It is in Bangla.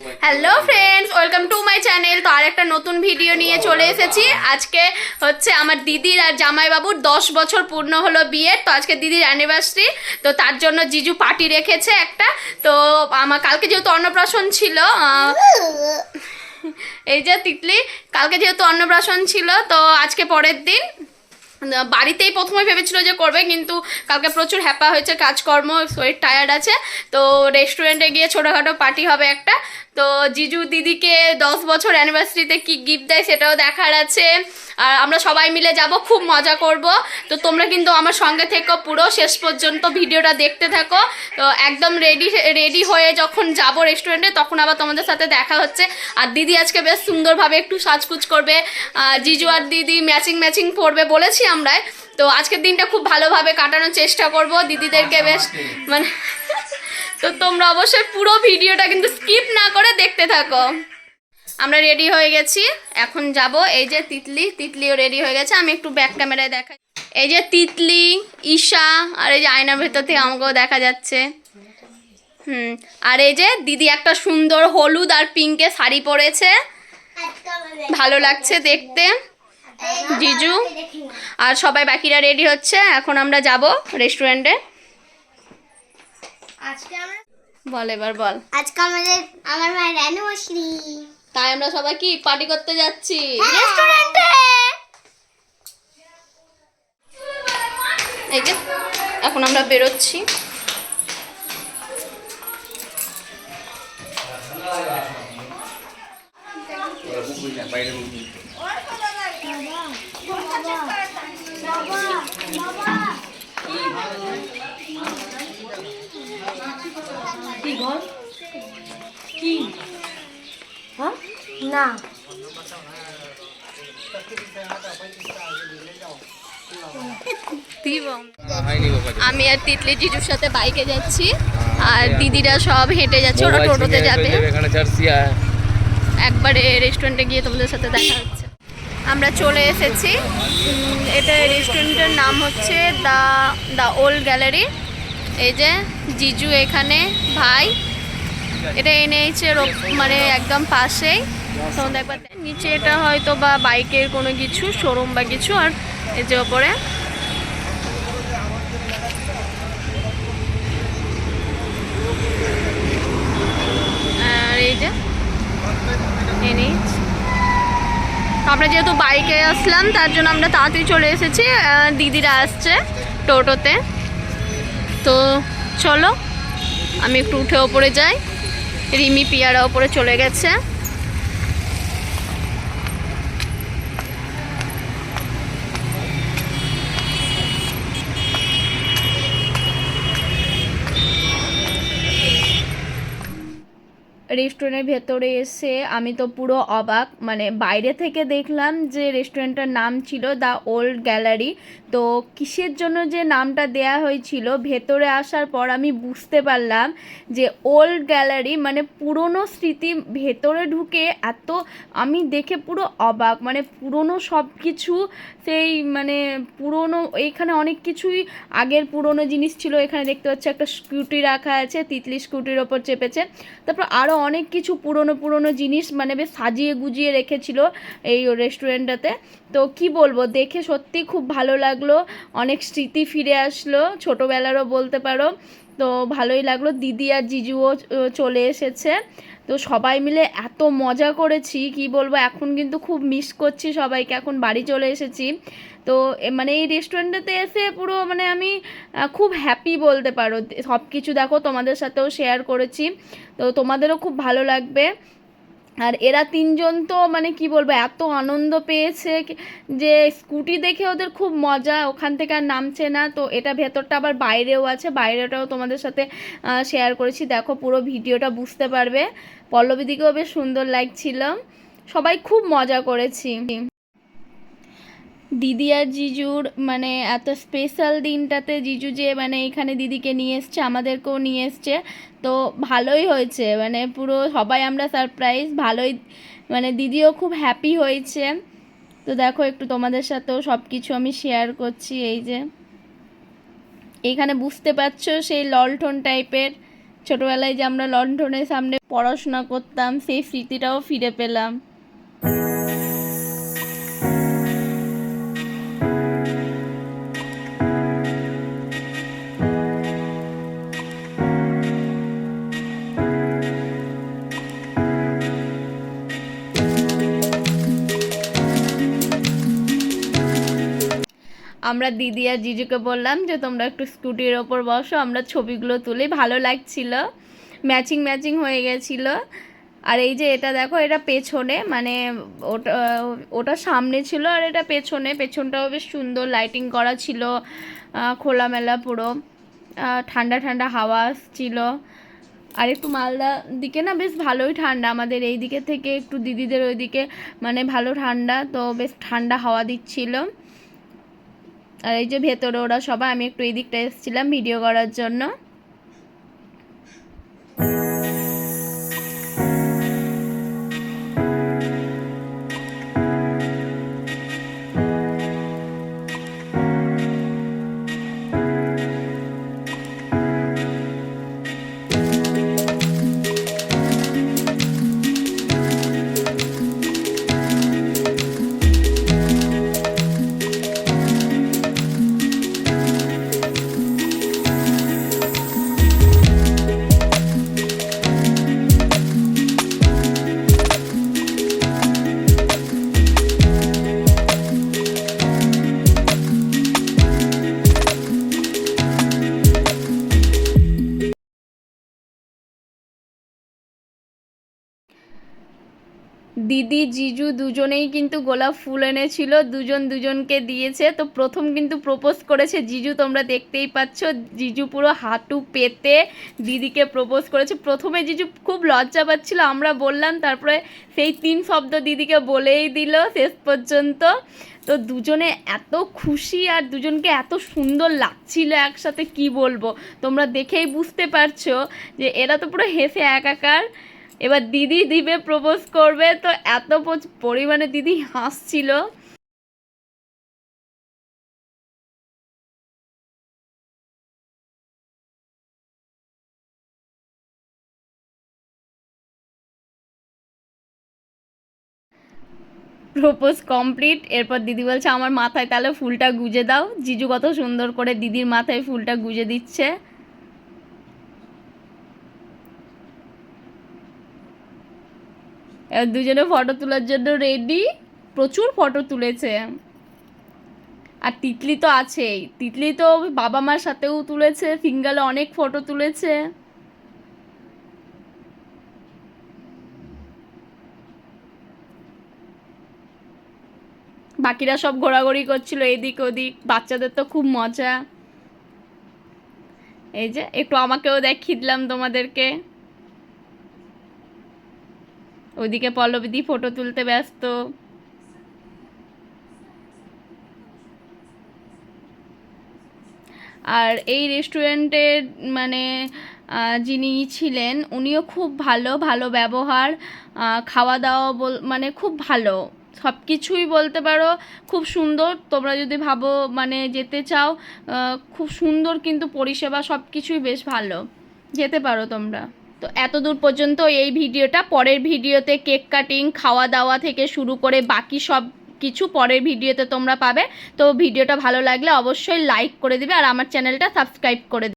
Hello friends welcome to my channel তো আর একটা নতুন ভিডিও নিয়ে চলে এসেছি। আজকে হচ্ছে আমার দিদির আর জামাইবাবুর দশ বছর পূর্ণ হলো বিয়ের। তো আজকে দিদির অ্যানিভার্সারি তো তার জন্য জিজু পার্টি রেখেছে একটা। তো আমার কালকে যেহেতু অন্নপ্রাশন ছিল এই যে তিতলি, কালকে যেহেতু অন্নপ্রাশন ছিল, তো আজকে পরের দিন। বাড়িতেই প্রথমে ভেবেছিল যে করবে, কিন্তু কালকে প্রচুর হ্যাপা হয়েছে, কাজকর্ম, শরীর টায়ার্ড আছে। তো রেস্টুরেন্টে গিয়ে ছোটোখাটো পার্টি হবে একটা। তো জিজু দিদিকে দশ বছর অ্যানিভার্সারিতে কি গিফট দেয় সেটাও দেখার আছে। আর আমরা সবাই মিলে যাব খুব মজা করব। তো তোমরা কিন্তু আমার সঙ্গে থেকো পুরো শেষ পর্যন্ত ভিডিওটা দেখতে থাকো। তো একদম রেডি রেডি হয়ে যখন যাব রেস্টুরেন্টে তখন আবার তোমাদের সাথে দেখা হচ্ছে। আর দিদি আজকে বেশ সুন্দরভাবে একটু সাজকুচ করবে। জিজু আর দিদি ম্যাচিং ম্যাচিং পড়বে বলেছি আমরা তো আজকের দিনটা খুব ভালোভাবে কাটানোর চেষ্টা করব। দিদিদেরকে বেশ মানে তো তোমরা অবশ্যই পুরো ভিডিওটা কিন্তু স্কিপ না করে দেখতে থাকো। আমরা রেডি হয়ে গেছি। এখন যাব। এই যে তিতলি, তিতলিও রেডি হয়ে গেছে। আমি একটু ব্যাক ক্যামেরায় দেখাই। এই যে তিতলি, ঈশা, আর এই যে আয়নার ভেতর থেকে আমাকেও দেখা যাচ্ছে। হুম, আর এই যে দিদি একটা সুন্দর হলুদ আর পিঙ্কে শাড়ি পরেছে। ভালো লাগছে দেখতে। জিজু, আর সবাই বাকিরা রেডি হচ্ছে। এখন আমরা যাব রেস্টুরেন্টে আজকে আমরা বল এবার বল। আজকে আমাদের আমার মায়ের অ্যানিভার্সারি তাই আমরা সবাই কি পার্টি করতে যাচ্ছি? রেস্টুরেন্টে এই যে এখন আমরা বেরোচ্ছি। না। আমি আর তিতলি জিজুর সাথে বাইকে যাচ্ছি আর দিদিরা সব হেঁটে যাচ্ছে ওরা টোটোতে যাবে। একবারে রেস্টুরেন্টে গিয়ে তোমাদের সাথে দেখা হচ্ছে। আমরা চলে এসেছি। এটা রেস্টুরেন্টের নাম হচ্ছে দ্য দ্য ওল্ড গ্যালারি। এই যে জিজু এখানে, ভাই। এটা এনেছে মানে একদম পাশেই। তোমাদের একবার নিচে এটা হয়তো বা বাইকের কোনো কিছু শোরুম বা কিছু, আর এই যে ওপরে। আর এই যে আমরা যেহেতু বাইকে আসলাম, তার জন্য আমরা তাড়াতাড়ি চলে এসেছি। দিদিরা আসছে টোটোতে। তো চলো আমি একটু উঠে ওপরে যাই। রিমি পিয়ারা ওপরে চলে গেছে। রেস্টুরেন্টের ভেতরে এসে আমি তো পুরো অবাক। মানে বাইরে থেকে দেখলাম যে রেস্টুরেন্টটার নাম ছিল দ্য ওল্ড গ্যালারি তো কিসের জন্য যে নামটা দেয়া হয়েছিল? ভেতরে আসার পর আমি বুঝতে পারলাম যে ওল্ড গ্যালারি মানে পুরনো স্মৃতি ভেতরে ঢুকে এত আমি দেখে পুরো অবাক। মানে পুরনো সব কিছু সেই মানে পুরনো এইখানে অনেক কিছুই আগের পুরনো জিনিস ছিল। এখানে দেখতে পাচ্ছি একটা স্কুটি রাখা আছে, তিতলি স্কুটির ওপর চেপেছে। তারপর আরও অনেক কিছু পুরনো পুরনো জিনিস মানে বেশ সাজিয়ে গুজিয়ে রেখেছিল এই রেস্টুরেন্টটাতে তো কি বলব, দেখে সত্যি খুব ভালো লাগল, অনেক স্মৃতি ফিরে আসলো, ছোটোবেলারও বলতে পারো। তো ভালোই লাগল, দিদি আর জিজুও চলে এসেছে। তো সবাই মিলে এত মজা করেছি, কি বলব, এখন কিন্তু খুব মিস করছি সবাইকে, এখন বাড়ি চলে এসেছি। তো মানে এই রেস্টুরেন্টটাতে এসে পুরো মানে আমি খুব হ্যাপি বলতে পারো। সব কিছু দেখো, তোমাদের সাথেও শেয়ার করেছি। তো তোমাদেরও খুব ভালো লাগবে। আর এরা তিনজন তো মানে কি বলব, এত আনন্দ পেয়েছে যে স্কুটি দেখে ওদের খুব মজা, ওখান থেকে আর নামছে না। তো এটা ভেতরটা আবার বাইরেও আছে, বাইরেটাও তোমাদের সাথে শেয়ার করেছি। দেখো পুরো ভিডিওটা বুঝতে পারবে। পল্লবী দিকেও বেশ সুন্দর লাগছিল। সবাই খুব মজা করেছি। দিদি আর জিজুর মানে এত স্পেশাল দিনটাতে জিজু যে মানে এখানে দিদিকে নিয়ে এসছে, আমাদেরকেও নিয়ে এসছে, তো ভালোই হয়েছে মানে পুরো সবাই আমরা সারপ্রাইজ ভালোই মানে দিদিও খুব হ্যাপি হয়েছে। তো দেখো একটু তোমাদের সাথেও সব কিছু আমি শেয়ার করছি, এই যে। এখানে বুঝতে পারছ সেই ললঠন টাইপের ছোটবেলায় যে আমরা লন্ঠনের সামনে পড়াশোনা করতাম, সেই স্মৃতিটাও ফিরে পেলাম। আমরা দিদি আর জিজুকে বললাম যে, তোমরা একটু স্কুটির ওপর বসো, আমরা ছবিগুলো তুলি। ভালো লাগছিল। ম্যাচিং ম্যাচিং হয়ে গেছিল। আর এই যে এটা দেখো, এটা পেছনে মানে ওটা ওটা সামনে ছিল আর এটা পেছনে। পেছনটাও বেশ সুন্দর লাইটিং করা ছিল খোলামেলা পুরো। ঠান্ডা ঠান্ডা হাওয়া ছিল আর একটু মালদা দিকে না বেশ ভালোই ঠান্ডা। আমাদের এই দিকে থেকে একটু দিদিদের ওইদিকে মানে ভালো ঠান্ডা, তো বেশ ঠান্ডা হাওয়া দিচ্ছিল। আর এই যে ভেতরে ওরা সবাই আমি একটু এই এসেছিলাম ভিডিও করার জন্য। দিদি, জিজু দুজনেই কিন্তু গোলাপ ফুল এনেছিল। দুজন দুজনকে দিয়েছে। তো প্রথম কিন্তু প্রপোজ করেছে জিজু, তোমরা দেখতেই পাচ্ছ। জিজু পুরো হাঁটু পেতে দিদিকে প্রপোজ করেছে। প্রথমে জিজু খুব লজ্জা পাচ্ছিল, আমরা বললাম, তারপরে সেই তিন শব্দ দিদিকে বলেই দিল শেষ পর্যন্ত। তো দুজনে এত খুশি আর দুজনকে এত সুন্দর লাগছিল একসাথে, কি বলব? তোমরা দেখেই বুঝতে পারছ যে এরা তো পুরো হেসে একাকার। এবার দিদি দিবে প্রপোজ করবে, তো এত পরিমাণে দিদি হাসছিল। প্রপোজ কমপ্লিট, এরপর দিদি বলছে, আমার মাথায় তাহলে ফুলটা গুজে দাও। জিজু কত সুন্দর করে দিদির মাথায় ফুলটা গুজে দিচ্ছে। দুজনে ফটো তোলার জন্য রেডি প্রচুর ফটো তুলেছে। আর তিতলি তো আছেই। তিতলি তো বাবা মার সাথেও তুলেছে সিঙ্গেলে অনেক ফটো তুলেছে। বাকিরা সব ঘোরাঘুরি করছিল এদিক ওদিক, বাচ্চাদের তো খুব মজা। এই যে, একটু আমাকেও দেখিয়ে দিলাম তোমাদেরকে। ওইদিকে পল্লবীদি ফটো তুলতে ব্যস্ত। আর এই রেস্টুরেন্টের মানে যিনি ছিলেন, উনিও খুব ভালো ভালো ব্যবহার খাওয়া দাওয়া বল মানে খুব ভালো। সব কিছুই বলতে পারো, খুব সুন্দর। তোমরা যদি ভাবো মানে যেতে চাও খুব সুন্দর কিন্তু পরিষেবা সব কিছুই বেশ ভালো। যেতে পারো তোমরা। তো এত দূর পর্যন্ত এই ভিডিওটা, পরের ভিডিওতে কেক কাটিং খাওয়া দাওয়া থেকে শুরু করে বাকি সব কিছু পরের ভিডিওতে তোমরা পাবে। তো ভিডিওটা ভালো লাগলে অবশ্যই লাইক করে দিবে আর আমার চ্যানেলটা সাবস্ক্রাইব করে